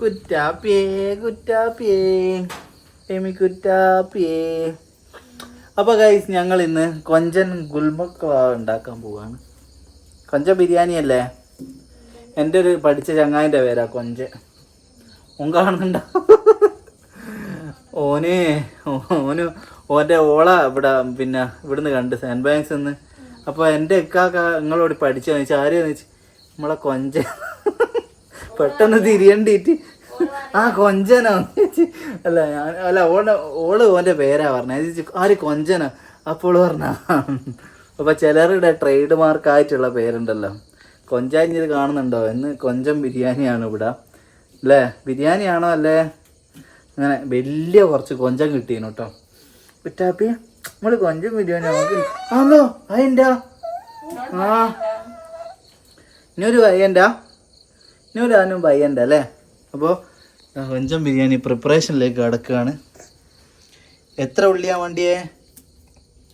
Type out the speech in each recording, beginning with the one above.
കുറ്റാപ്പിയേ കുറ്റാപ്പിയേ Amy കുറ്റാപ്പിയേ. അപ്പോൾ guys ഞങ്ങൾ ഇന്ന് കൊഞ്ചൻ ഗുൽമക്ക ഉണ്ടാക്കാൻ പോവാണ്. കൊഞ്ച ബിരിയാണി അല്ലേ? എന്റെ ഒരു പഠിച്ച ചങ്ങായിന്റെ പേരാ കൊഞ്ച. ഓൻ കാണുന്നുണ്ടോ ഓന് ഓന് ഓന്റെ ഓള ഇവിടെ പിന്നെ ഇവിടുന്ന് കണ്ട് സാൻഡ് ബാങ്ക്സ് നിന്ന് അപ്പോൾ എന്റെ ഇക്കാക്ക നിങ്ങളോട് പഠിച്ചതെന്ന് വെച്ചാൽ ആരെയാന്ന് വെച്ചാൽ നമ്മളെ കൊഞ്ച. പെട്ടെന്ന് തിരിയണ്ടിട്ട്. ആ കൊഞ്ചനോ. അല്ല ഞാൻ അല്ല ഓളെ ഓൾ ഓന്റെ പേരാ പറഞ്ഞത് ആര് കൊഞ്ചനോ? അപ്പോൾ പറഞ്ഞ. അപ്പൊ ചിലരുടെ ട്രേഡ് മാർക്ക് ആയിട്ടുള്ള പേരുണ്ടല്ലോ. കൊഞ്ചാഞ്ഞത് കാണുന്നുണ്ടോ? എന്ന് കൊഞ്ചം ബിരിയാണിയാണ് ഇവിടെ. അല്ലേ? ബിരിയാണിയാണോ അല്ലേ? അങ്ങനെ വലിയ കുറച്ച് കൊഞ്ചം കിട്ടീനു കേട്ടോ കുറ്റാപ്പി നമ്മൾ കൊഞ്ചം ബിരിയാണി നമുക്ക് ആണോ അയന്റെ ആ. ഇനിയൊരു പയ്യന്റെ ഇനിയൊരു ആനും പയ്യന്റെ അല്ലേ അപ്പോൾ കൊഞ്ചം ബിരിയാണി പ്രിപ്പറേഷനിലേക്ക് കിടക്കുകയാണ് എത്ര ഉള്ളിയാ വണ്ടിയെ?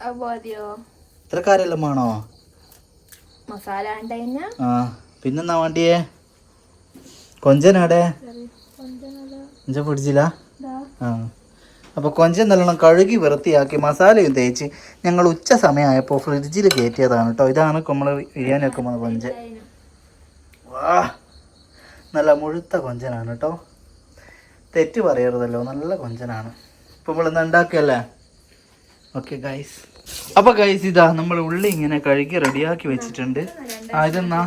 അപ്പൊ എത്ര കാര്യമെല്ലാം വേണോ മസാല ആ പിന്നെന്നാ വണ്ടിയെ? കൊഞ്ചനാടെ? കൊഞ്ച പിടിച്ചില്ല? ആ. അപ്പോൾ കൊഞ്ചൻ നല്ലോണം കഴുകി വൃത്തിയാക്കി മസാലയും തേച്ച് ഞങ്ങൾ ഉച്ച സമയമായപ്പോൾ ഫ്രിഡ്ജിൽ കയറ്റിയതാണ് കേട്ടോ ഇതാണ് നമ്മൾ ബിരിയാണി വെക്കുമ്പോൾ കൊഞ്ചൻ. വാ. നല്ല മുഴുത്ത കൊഞ്ചനാണ് കേട്ടോ. തെറ്റ് പറയരുതല്ലോ നല്ല കൊഞ്ചനാണ്. ഇപ്പം നമ്മളിന്ന് ഉണ്ടാക്കിയല്ലേ? ഓക്കെ ഗൈസ് അപ്പോൾ ഗൈസ് ഇതാ നമ്മൾ ഉള്ളി ഇങ്ങനെ കഴുകി റെഡിയാക്കി വെച്ചിട്ടുണ്ട്. ആ ഇതെന്നാ?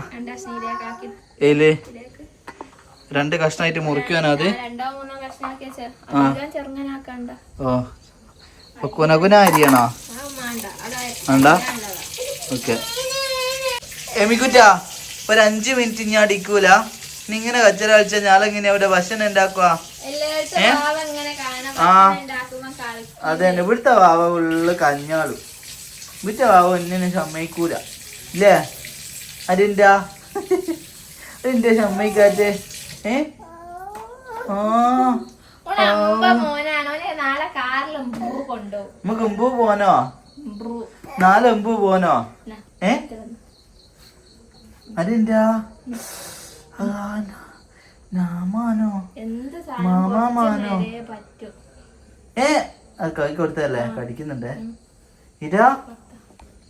ഏലേ? രണ്ട് കഷ്ണമായിട്ട് മുറിക്കുവാനാ ഓ. കുനകുന അരിയണോ വേണ്ട. ഓക്കെ എമിക്കുറ്റ ഒരു അഞ്ച് മിനിറ്റ് ഞാൻ അടിക്കൂല. ഇങ്ങനെ കച്ചറ കളിച്ച ഞാളെങ്ങനെ അവിടെ ഭക്ഷണം ഉണ്ടാക്കുക ആ. തന്നെ ഇവിടുത്തെ വാവ ഉള്ള കഞ്ഞാളും. ഇവിടുത്തെ വാവ ഒന്നിനെ സമ്മതിക്കൂല. ഇല്ലേ? അതിന്റെ അതിന്റെ സമ്മതിക്കാത്തെ? ഏ? ആ. നമുക്ക് എമ്പൂ പോനോ നാലെമ്പൂ നാല് പോനോ ഏ? അതെന്താ നാമാനോ എന്ത് വരെ ഏ അത് കൈ കൊടുത്തല്ലേ കടിക്കുന്നുണ്ടേ. ഇര.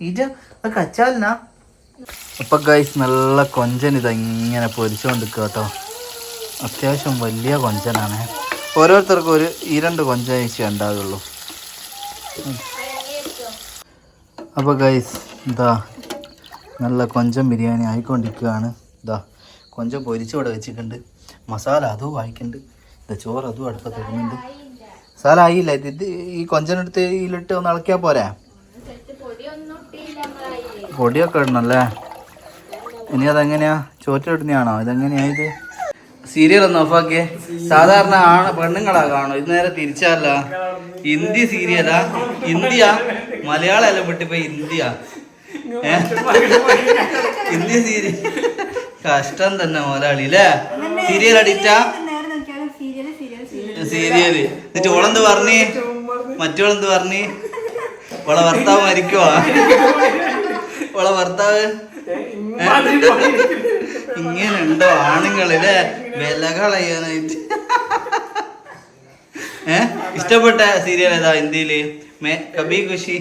ഇര. അത് കച്ചാലിനാ? അപ്പൊ ഗൈസ് നല്ല കൊഞ്ചൻ ഇത് ഇങ്ങനെ പൊരിച്ചുകൊണ്ടിരിക്കുക കേട്ടോ അത്യാവശ്യം വലിയ കൊഞ്ചനാണ്. ഓരോരുത്തർക്കും ഒരു ഈ രണ്ട് കൊഞ്ച ഉണ്ടാകുള്ളൂ അപ്പൊ അപ്പോൾ ഗൈസ് ഇതാ. നല്ല കൊഞ്ചം ബിരിയാണി ആയിക്കൊണ്ടിരിക്കുകയാണ് ഇതാ. കൊഞ്ചം പൊരിച്ചോടെ വെച്ചിട്ടുണ്ട്. മസാല അതും വായിക്കുന്നുണ്ട് ചോറ് അതും അടുപ്പത്ത് ഇടുന്നുണ്ട് മസാല ആയില്ല ഇത് ഇത് ഈ കൊഞ്ചനെടുത്ത് ഇതിലിട്ട് ഒന്ന് ഇളക്കിയാൽ പോരെ? പൊടിയൊക്കെ ഇടണല്ലേ? ഇനി അതെങ്ങനെയാ? ചോറ്റിടുന്നതാണോ ഇതെങ്ങനെയാ ഇത്? സീരിയൽ ഒന്ന് ഓഫാക്കിയേ സാധാരണ ആണ് പെണ്ണുങ്ങളാ കാണോ ഇത് നേരെ തിരിച്ചല്ല ഹിന്ദി സീരിയലാ ഹിന്ദിയ മലയാളം എല്ലാം വിട്ടിപ്പോ ഇന്ത്യ? ഹിന്ദി സീരിയൽ കഷ്ടം തന്നെ മുതലാളി അല്ലേ? സീരിയൽ അടിച്ചാ സീരിയൽ. എന്നിട്ട് ഓളെന്ത് പറഞ്ഞ്? മറ്റോളെന്ത് പറഞ്ഞ്? ഓളെ ഭർത്താവ് മരിക്കുവാ? ഓളെ ഭർത്താവ്? ഇങ്ങനെ ഉണ്ടോ ആണുങ്ങളിലെ വില കളയാനായിട്ട്. ഏ? ഇഷ്ടപ്പെട്ട സീരിയൽ ഏതാ മേ കബി ഖുഷി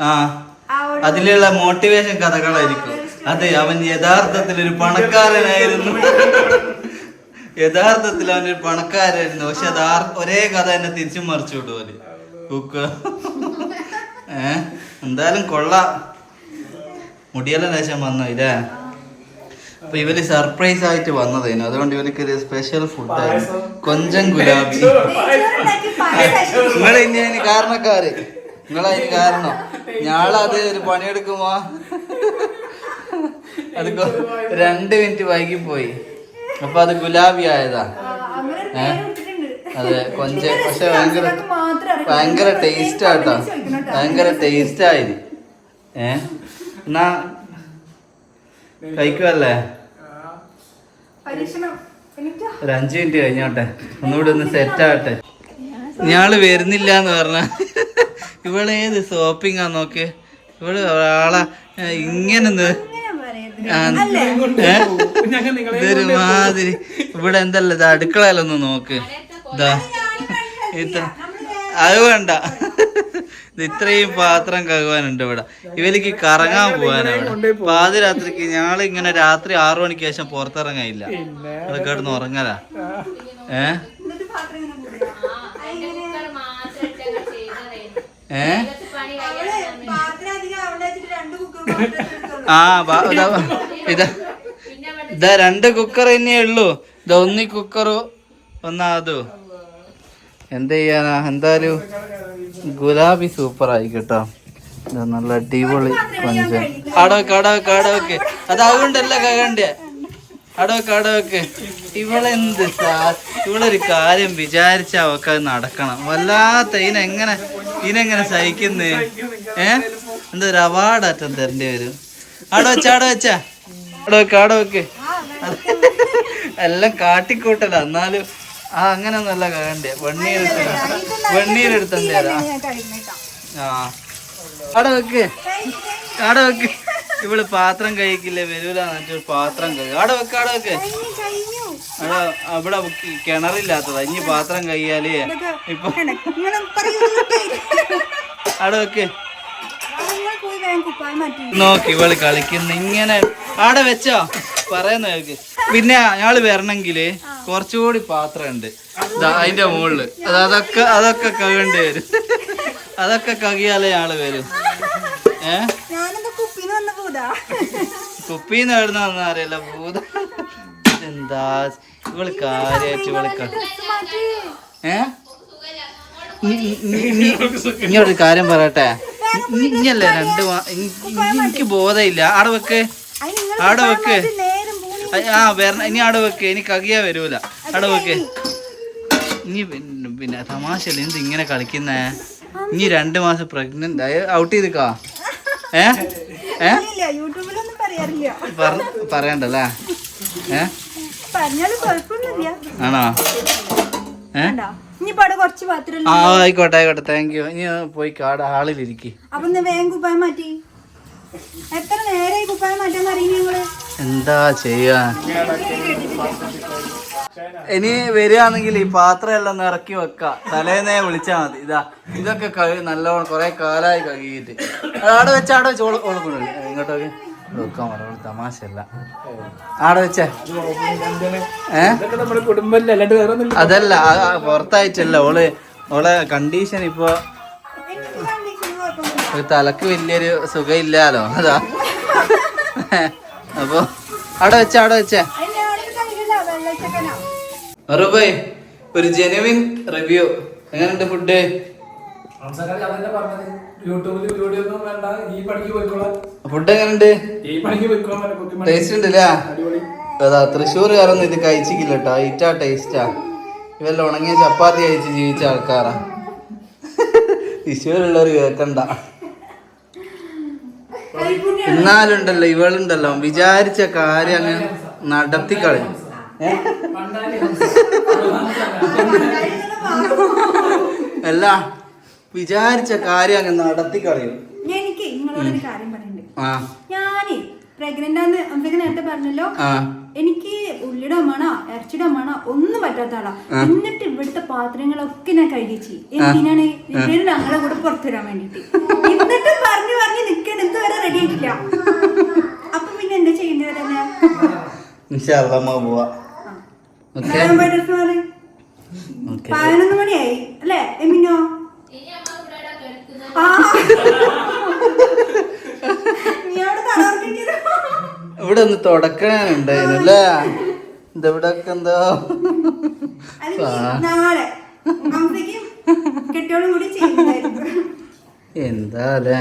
ആ. അതിലുള്ള മോട്ടിവേഷൻ കഥകളായിരിക്കും. അതെ അവൻ യഥാർത്ഥത്തിൽ ഒരു പണക്കാരനായിരുന്നു. യഥാർത്ഥത്തിൽ ഒരു പണക്കാരായിരുന്നു പക്ഷെ അത് ആർ ഒരേ കഥ തന്നെ തിരിച്ചും മറിച്ചു വിടും അവർ കുക്ക് ഏ? എന്തായാലും കൊള്ള. മുടിയെല്ലാം ലേശം വന്നു ഇല്ലേ അപ്പൊ ഇവർ സർപ്രൈസ് ആയിട്ട് വന്നതേനു. അതുകൊണ്ട് ഇവർക്ക് ഒരു സ്പെഷ്യൽ ഫുഡായിരുന്നു കൊഞ്ചം ഗുലാബി. നിങ്ങളെ ഇനി അതിന് കാരണക്കാര്. നിങ്ങളതിന് കാരണം. ഞാളത് ഒരു പണിയെടുക്കുമോ? അത് രണ്ട് മിനിറ്റ് വൈകി പോയി അപ്പൊ അത് ഗുലാബി ആയതാ. ഏ? അതെ കൊഞ്ച്. പക്ഷെ ഭയങ്കര ഭയങ്കര ടേസ്റ്റ് ആട്ടോ. ഭയങ്കര ടേസ്റ്റ് ആയി. ഏ? എന്നാ കഴിക്കുവല്ലേ? ഒരു അഞ്ചു മിനിറ്റ് കഴിഞ്ഞോട്ടെ. ഒന്നുകൂടെ ഒന്ന് സെറ്റ് ആവട്ടെ ഞാൾ വരുന്നില്ല എന്ന് പറഞ്ഞ. ഇവൾ ഏത് ഷോപ്പിംഗ് ആ നോക്ക് ഇവൾ ഒരാളെ ഇങ്ങനെ? ഞങ്ങൾ നിങ്ങളെ ഇതൊരു ഇവിടെ എന്തല്ല ഇത് അടുക്കളയിലൊന്ന് നോക്ക്. ഇതാ. ഇത്ര. അത് വേണ്ട. ഇത് ഇത്രയും പാത്രം കഴുകാനുണ്ട് ഇവിടെ. ഇവർക്ക് കറങ്ങാൻ പോകാനാണ് പാതിരാത്രിക്ക് ഞങ്ങൾ ഇങ്ങനെ രാത്രി ആറു മണിക്ക് ശേഷം പുറത്തിറങ്ങാനില്ല. അത് കിടന്ന് ഉറങ്ങലാ. ഏ. ഏ? ആ ഇതാ. ഇതാ രണ്ട് കുക്കർ തന്നെയേ ഉള്ളൂ. ഇതാ ഒന്നി കുക്കറു ഒന്നാ അതു. എന്ത് ചെയ്യാനാ? എന്തായാലും ഗുലാബി സൂപ്പർ ആയി കേട്ടോ. നല്ല അടിപൊളി കൊഞ്ച് അടവൊക്കെ അടവൊക്കെ അടവൊക്കെ അത് അതുകൊണ്ടല്ല കകണ്ടേ അടവൊക്കെ അടവൊക്കെ ഇവളെന്ത് ഇവളൊരു കാര്യം വിചാരിച്ച അവക്ക് നടക്കണം. വല്ലാത്ത ഇതിനെങ്ങനെ ഇതിനെങ്ങനെ സഹിക്കുന്നേ? ഏ? എന്തൊരു ഒരു അവാർഡ് അറ്റം തരേണ്ടി വരും. അവിടെ വെച്ചാ അവിടെ വെച്ച. അവിടെ വെക്ക് വെക്ക്. എല്ലാം കാട്ടിക്കൂട്ടല. എന്നാലും ആ അങ്ങനെ ഒന്നല്ല കണ്ടേ. വെണ്ണീരെടുത്ത വെണ്ണീരെടുത്തേ ആ. അവിടെ വെക്ക്. അവിടെ വെക്ക്. ഇവൾ പാത്രം കഴിക്കില്ലേ? വരൂല എന്നിട്ട് പാത്രം കഴിക്കും അവിടെ വെക്ക് അവിടെ വെക്ക്. അവിടെ അവിടെ കിണറില്ലാത്തതാ. ഇനി പാത്രം കഴിയാലേ. ഇപ്പൊ അവിടെ വെക്ക്. നോക്കി ഇവൾ കളിക്കുന്ന. ഇങ്ങനെ ആടെ വെച്ചോ. പറയുന്ന കേക്ക് പിന്നെ അയാൾ വരണമെങ്കിൽ കുറച്ചുകൂടി പാത്രം ഉണ്ട് അതിന്റെ മുകളിൽ അത് അതൊക്കെ അതൊക്കെ കകേണ്ടി വരും അതൊക്കെ കകിയാലേ അയാൾ വരും ഏ കുപ്പിന്ന് എവിടുന്ന അറിയില്ല ഭൂത എന്താ ഇവൾ കാര്യായിട്ട് ഇവൾ ക- ഏ കാര്യം പറയട്ടെ ഇങ്ങല്ലേ ഇനിയല്ലേ രണ്ട് എനിക്ക് ബോധമില്ല ആടെ വെക്ക് ആടെ വെക്ക് ആ വരണ ഇനി അവിടെ വെക്ക്. ഇനി കകിയാ വരൂല. അവിടെ വെക്ക്. ഇനി പിന്നെ തമാശല്ല എന്ത് ഇങ്ങനെ കളിക്കുന്നേ? ഇനി രണ്ട് മാസം പ്രഗ്നന്റ് ആയ ഔട്ട് ചെയ്തിക്കാ? ഏ? പറയണ്ടല്ലേ? ഏ? ആണോ? ഏ? ആ ആയിക്കോട്ടെ ആയിക്കോട്ടെ. താങ്ക് യു ഇനി പോയി കാട് ഹാളിലിരിക്കും. അപ്പൊ ഇന്ന് വേഗം കുപ്പായം മാറ്റി. എത്ര നേരമായി കുപ്പായം മാറ്റാൻ അറിയുന്നു ഞങ്ങൾ എന്താ ചെയ്യാ? ഇനി വരികയാണെങ്കിൽ ഈ പാത്രം എല്ലാം നിറക്കി വെക്ക. തലേന്നേ വിളിച്ചാ മതി. ഇതാ ഇതൊക്കെ കഴി നല്ലോണം കൊറേ കാലായി കഴുകിയിട്ട്. അവിടെ വെച്ച് ഓൾ ഓൾ കൊണ്ടുവരും. ഇങ്ങോട്ടൊക്കെ വെക്കാൻ പറഞ്ഞു തമാശല്ല ആടെ വെച്ചേ. ഏ? നമ്മുടെ കുടുംബമല്ലേ അല്ലാണ്ട് വേറെ അതല്ല പുറത്തായിട്ടല്ല. ഓൾ ഓളെ കണ്ടീഷൻ ഇപ്പൊ തലക്ക് വലിയൊരു സുഖമില്ലാലോ അതാ. അപ്പൊ അവിടെ വെച്ച അവിടെ വെച്ചേ. ഒരു ജെനുവിൻ റിവ്യൂ എങ്ങനെയുണ്ട് ഫുഡ് ഫുഡ് എങ്ങനെയുണ്ട്? ടേസ്റ്റ് ഉണ്ടല്ലേ? അടിപൊളി. അതാ തൃശ്ശൂർകാരൊന്നും ഇത് കഴിച്ചിട്ടില്ല കേട്ടോ ഇറ്റാ ടേസ്റ്റാ ഇവല്ല ഉണങ്ങിയ ചപ്പാത്തി കഴിച്ച് ജീവിച്ച ആൾക്കാരാ. തൃശ്ശൂരുള്ളവർ കേൾക്കണ്ട എന്നാലുണ്ടല്ലോ ഇവളുണ്ടല്ലോ. വിചാരിച്ച കാര്യം അങ്ങ് നടത്തി കളഞ്ഞു അല്ല വിചാരിച്ച കാര്യം അങ്ങ് നടത്തി കളയും. എനിക്ക് നിങ്ങളോടൊരു കാര്യം പറയുന്നുണ്ട് ആ. ഞാനേ പ്രഗ്നന്റ് ആന്ന് അമ്മയ്ക്ക് നേരത്തെ പറഞ്ഞല്ലോ. എനിക്ക് ഉള്ളിയുടെ അമ്മണോ ഇറച്ചിയുടെ അമ്മണോ ഒന്നും പറ്റാത്ത ആളാ. എന്നിട്ട് ഇവിടുത്തെ പാത്രങ്ങളൊക്കെ ഞാൻ കഴുകിച്ച് എന്തിനാണ്? ഇവർ ഞങ്ങളെ കൂടെ പുറത്തു വരാൻ വേണ്ടിട്ട് പറഞ്ഞു നിൽക്കണം ഇതുവരെ റെഡി ആയിട്ടില്ല. അപ്പൊ പിന്നെ എന്താ ചെയ്യേണ്ടത് തന്നെ? പതിനൊന്ന് മണിയായി അല്ലേ? എമിനോ? ഇവിടെ ഒന്ന് തുടക്കാനുണ്ടായിരുന്നു അല്ലേ? ഇതെവിടെ എന്താ? നാളെ കൂടി ചെയ്യുന്നതായിരുന്നു എന്താ അല്ലേ?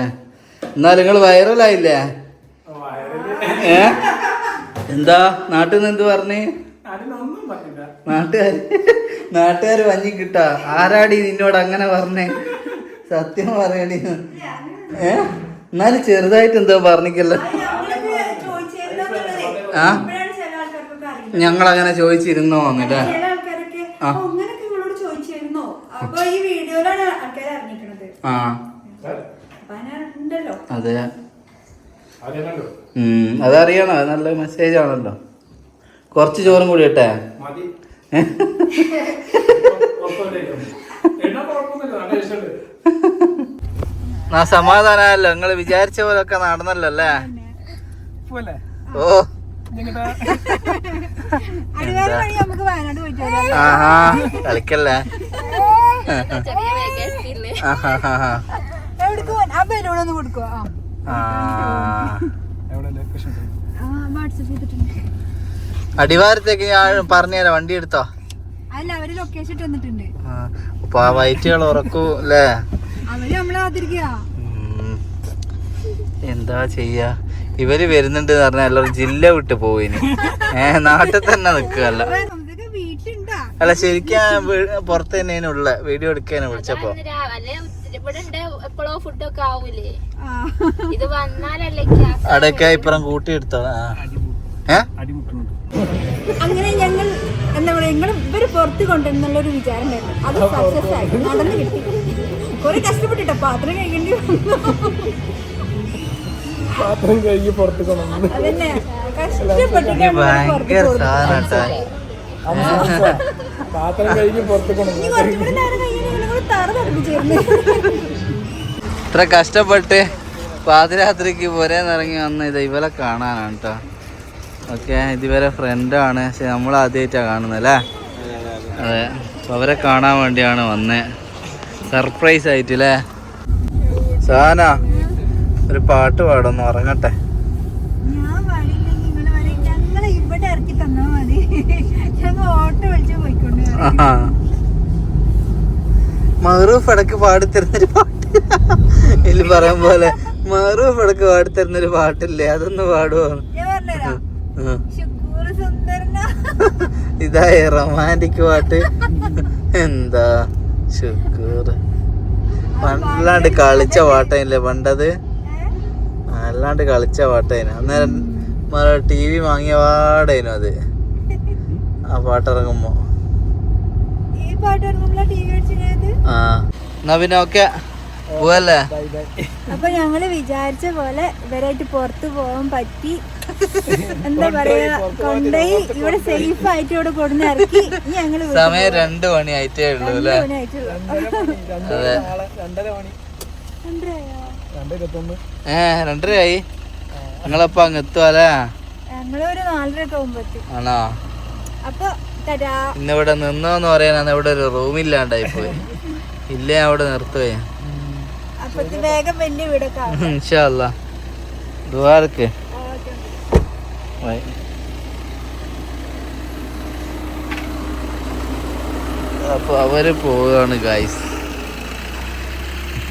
എന്നാ നിങ്ങൾ വൈറലായില്ലേ? ഏ? എന്താ? നാട്ടിൽ നിന്ന് എന്ത് പറഞ്ഞേ? നാട്ടുകാർ നാട്ടുകാർ വഞ്ഞി കിട്ടാ. ആരാടി നിന്നോട് അങ്ങനെ പറഞ്ഞേ? സത്യം പറയണി ഏ? എന്നാലും ചെറുതായിട്ട് എന്തോ പറഞ്ഞിക്കല്ലോ. ആ? ഞങ്ങൾ അങ്ങനെ ചോദിച്ചിരുന്നോ ആൾക്കാരൊക്കെ ആ. "ഓ, അങ്ങനൊക്കെ നിങ്ങളോട് ചോദിച്ചിരുന്നോ? അപ്പൊ ഈ വീഡിയോയിലാണ് ആൾക്കാർ അറിഞ്ഞിരിക്കുന്നത് ആ. അതെ. അതറിയണം അത് നല്ല മെസ്സേജ് ആണല്ലോ. കുറച്ച് ചോറും കൂടി ഇട്ടെ. ആ സമാധാനമല്ലോ നിങ്ങൾ വിചാരിച്ച പോലൊക്കെ നടന്നല്ലോ അല്ലേ? പോലെ ഓ. ആഹാ ആഹാ കളിക്കല്ലേ ചെറിയ ഒന്ന് കൊടുക്കുക അടിവാരത്തേക്ക് ഞാൻ പറഞ്ഞുതരാം വണ്ടി എടുത്തോ? അല്ല അവർ ലൊക്കേഷൻ ഇട്ട് വന്നിട്ടുണ്ട് ആ, അപ്പൊ ആ വയറ്റുകൾ ഉറക്കൂ അല്ലേ? അവർ നമ്മളെ എന്താ ചെയ്യാ? ഇവർ വരുന്നുണ്ട് എന്ന് പറഞ്ഞാൽ എല്ലാവരും ജില്ല വിട്ട് പോയിന് ഏ നാട്ടിൽ തന്നെ വീട്ടിലുണ്ടാ. അല്ല ശരിക്കും പുറത്ത് ഉള്ള. വീഡിയോ എടുക്കാനാണ് വിളിച്ചപ്പോ. ഇവിടെ എപ്പോഴോ ഫുഡൊക്കെ ആവൂലേ. ആ. ഇത് വന്നാലല്ലേ ഇപ്പുറം കൂട്ടിയെടുത്തോ. അങ്ങനെ ഞങ്ങൾ എന്താ പറയാ ഞങ്ങൾ ഇവർ പുറത്ത് കൊണ്ടുവന്നുള്ള ഒരു വിചാരം ഉണ്ടായിരുന്നു അത് സക്സസ് ആയി. നടന്ന് കിട്ടി. കുറെ കഷ്ടപ്പെട്ടിട്ടോ പാത്രം കഴിക്കേണ്ടി വന്നു. പാത്രം കഴുകി പുറത്ത് കൊണ്ടുവന്നു അതന്നെ. കഷ്ടപ്പെട്ടിട്ട്. പാത്രം കഴുകി പുറത്ത് കൊണ്ടുവന്നു ഇത്ര കഷ്ടപ്പെട്ട് പാതിരാത്രിക്ക് പുരേന്നിറങ്ങി വന്ന ഇത് ഇവരെ കാണാനാണ് കേട്ടോ ഓക്കെ ഇതുവരെ ഫ്രണ്ടാണ് പക്ഷെ നമ്മൾ ആദ്യമായിട്ടാണ് കാണുന്നത് അല്ലേ? അതെ. അപ്പോൾ അവരെ കാണാൻ വേണ്ടിയാണ് വന്നേ. സർപ്രൈസ് ആയിട്ട് അല്ലേ? സാന ഒരു പാട്ട് പാടൊന്ന് ഉറങ്ങട്ടെ. ഞാൻ വഴിയില്ലെങ്കിൽ നിങ്ങൾ ഞങ്ങളെ ഇവിടെ ഇറക്കി തന്നാ മതി. ഞങ്ങൾ ഓട്ടോ വിളിച്ച് പോയിക്കൊണ്ട്. മറൂഫ് ഇടയ്ക്ക് പാടിത്തരുന്നൊരു പാട്ട് ഇതിൽ പറയാൻ പോലെ മറൂഫ് ഇടയ്ക്ക് പാടിത്തരുന്നൊരു പാട്ടില്ലേ? അതൊന്ന് സുന്ദരന. ഇതായ റൊമാന്റിക് പാട്ട്. എന്താ ശുക്കൂർ പണ്ടല്ലാണ്ട് കളിച്ച പാട്ടേനല്ലേ പണ്ടത്? അല്ലാണ്ട് കളിച്ച പാട്ടേനു? അന്നേരം ടി വി വാങ്ങിയ പാടേനു അത്? ആ പാട്ടിറങ്ങുമ്പോ ഈ പാട്ട് ഇറങ്ങുമ്പോൾ ടി വി അടിച്ചത് ആ എന്നാ പിന്നെ ഓക്കെ. പോവല്ലേ? അപ്പൊ ഞങ്ങൾ വിചാരിച്ച പോലെ ഇവരായിട്ട് പുറത്തു പോകാൻ പറ്റി. എന്താ പറയാ? കൊണ്ടുപോയി ഇവിടെ സേഫ് ആയിട്ട് ഇവിടെ കൊടുന്ന് ഇറക്കി. ഞങ്ങൾ സമയം രണ്ടു മണി ആയിട്ടേ ഉള്ളൂ അല്ലേ? ഏ രണ്ടരയായി. നിങ്ങളപ്പോ അങ്ങ് എത്തുവല്ലേ ഞങ്ങളൊരു നാലര ഒക്കെ ആകുമ്പോ ആണോ? അപ്പൊ ഇന്നിവിടെ നിന്നോന്ന് പറയാനാണ് ഇവിടെ ഒരു റൂമില്ലാണ്ടായി പോയി. ഇല്ലേ അവിടെ നിർത്തുവേ. അപ്പൊ. ഇൻഷാല്ല ദുവാർക്ക്. ബൈ. അവർ പോവാണ് ഗൈസ്